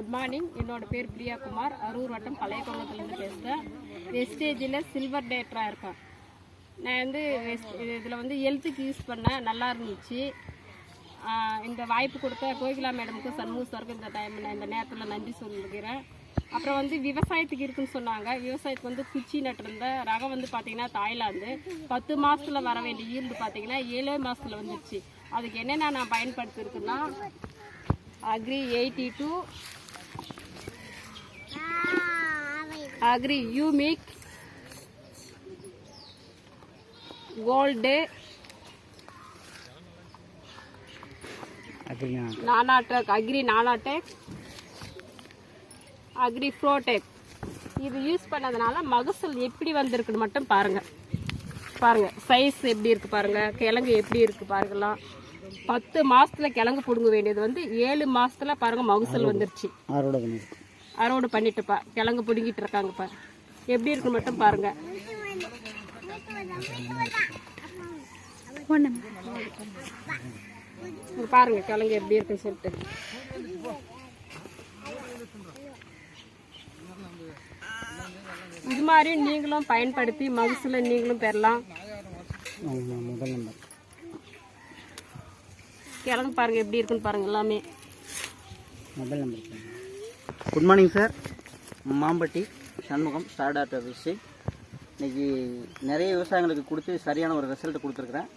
Good morning. என்னோட பேர் பிரியா குமார் அரூர் வட்டம் பழைய குளத்துலேருந்து பேசுகிறேன் வெஸ்டேஜில் சில்வர் டேட்டராக இருக்கேன் நான் வந்து வெஸ்ட் இதில் வந்து ஹெல்த்துக்கு யூஸ் பண்ணேன். நல்லா இருந்துச்சு. இந்த வாய்ப்பு கொடுத்த கோகிலா மேடமுக்கும் சண்முக சாருக்கும் இந்த டைம் நான் இந்த நேரத்தில் நன்றி சொல்லிக்கிறேன். அப்புறம் வந்து விவசாயத்துக்கு இருக்குன்னு சொன்னாங்க. விவசாயத்துக்கு வந்து குச்சி நட்டிருந்த ரகம் வந்து பார்த்திங்கன்னா தாய்லாந்து. பத்து மாதத்தில் வர வேண்டிய ஈல்டு பார்த்தீங்கன்னா ஏழே மாதத்தில் வந்துருச்சு. அதுக்கு என்னென்ன நான் பயன்படுத்திருக்குன்னா agri eighty two agri humic gold அப்படியா நானாடெக் அக்ரி நானாடெக் அக்ரி ஃப்ரோடெக் இது யூஸ் பண்ணதுனால மகசூல் எப்படி வந்திருக்குன்னு மட்டும் பாருங்க. பாருங்க சைஸ் எப்படி இருக்கு பாருங்க கிழங்கு எப்படி இருக்கு பாருங்கலாம் பத்து மாசத்துல கிழங்கு பிடுங்க வேண்டியது வந்து ஏழு மாசத்துல பாருங்க மகசூல் வந்துருச்சு. அறுவடை பண்ணிட்டுப்பா. கிழங்கு பிடுங்கிட்டு இருக்காங்கப்பா. எப்படி இருக்கு மட்டும் பாருங்க. பாருங்க கிழங்கு எப்படி இருக்குன்னு சொல்லிட்டு. இது மாதிரி நீங்களும் பயன்படுத்தி மகசூலை நீங்களும் பெறலாம். கிழங்கு பாருங்க எப்படி இருக்குன்னு பாருங்க எல்லாமே. Mobile number. Good morning sir Mampatti Shanmugam star doctor office இன்றைக்கி நிறைய விவசாயிகளுக்கு கொடுத்து சரியான ஒரு ரிசல்ட் கொடுத்துருக்குறேன்.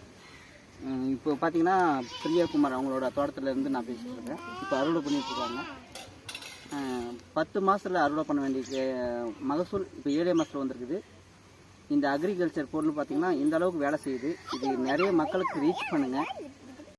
இப்போ பார்த்தீங்கன்னா பிரியாகுமார் அவங்களோட தோட்டத்துலேருந்து நான் பேசிகிட்டு இருக்கேன். இப்போ அறுவடை பண்ணிகிட்ருக்காங்க இருக்காங்க. பத்து மாதத்தில் அறுவடை பண்ண வேண்டிய மகசூல் இப்போ ஏழே மாதத்தில் வந்திருக்குது. இந்த அக்ரிகல்ச்சர் பொருள் பார்த்தீங்கன்னா இந்த அளவுக்கு வேலை செய்யுது. இது நிறைய மக்களுக்கு ரீச் பண்ணுங்கள்